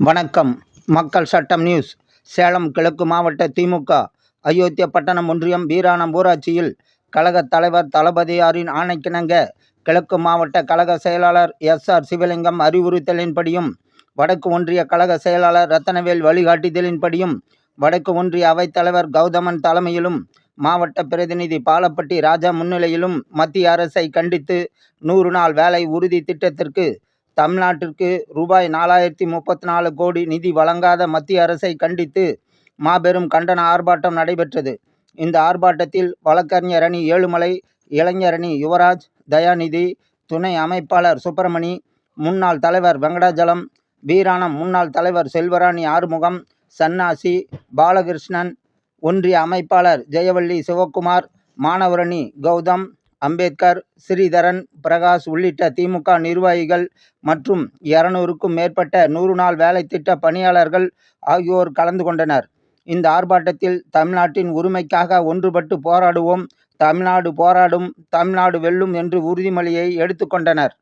வணக்கம். மக்கள் சட்டம் நியூஸ். சேலம் கிழக்கு மாவட்ட திமுக அயோத்தியப்பட்டணம் ஒன்றியம் வீராணம் ஊராட்சியில் கழக தலைவர் தளபதியாரின் ஆணைக்கிணங்க கிழக்கு மாவட்ட கழக செயலாளர் எஸ் ஆர் சிவலிங்கம் அறிவுறுத்தலின்படியும் வடக்கு ஒன்றிய கழக செயலாளர் ரத்தனவேல் வழிகாட்டுதலின்படியும் வடக்கு ஒன்றிய அவைத்தலைவர் கௌதமன் தலைமையிலும் மாவட்ட பிரதிநிதி பாலப்பட்டி ராஜா முன்னிலையிலும் மத்திய அரசை கண்டித்து நூறு நாள் வேலை உறுதி திட்டத்திற்கு தமிழ்நாட்டிற்கு ரூபாய் நாலாயிரத்தி முப்பத்தி நாலு கோடி நிதி வழங்காத மத்திய அரசை கண்டித்து மாபெரும் கண்டன ஆர்ப்பாட்டம் நடைபெற்றது. இந்த ஆர்ப்பாட்டத்தில் வழக்கறிஞர் அணி ஏழுமலை இளைஞர் அணி யுவராஜ் தயாநிதி துணை அமைப்பாளர் சுப்பிரமணி முன்னாள் தலைவர் வெங்கடாஜலம் வீராணம் முன்னாள் தலைவர் செல்வராணி ஆறுமுகம் சன்னாசி பாலகிருஷ்ணன் ஒன்றிய அமைப்பாளர் ஜெயவள்ளி சிவக்குமார் மாணவரணி கௌதம் அம்பேத்கர் ஸ்ரீதரன் பிரகாஷ் உள்ளிட்ட திமுக நிர்வாகிகள் மற்றும் இருநூறுக்கும் மேற்பட்ட நூறு நாள் வேலைத்திட்ட பணியாளர்கள் ஆகியோர் கலந்து கொண்டனர். இந்த ஆர்ப்பாட்டத்தில் தமிழ்நாட்டின் உரிமைக்காக ஒன்றுபட்டு போராடுவோம் தமிழ்நாடு போராடும் தமிழ்நாடு வெல்லும் என்று உறுதிமொழியை எடுத்துக்கொண்டனர்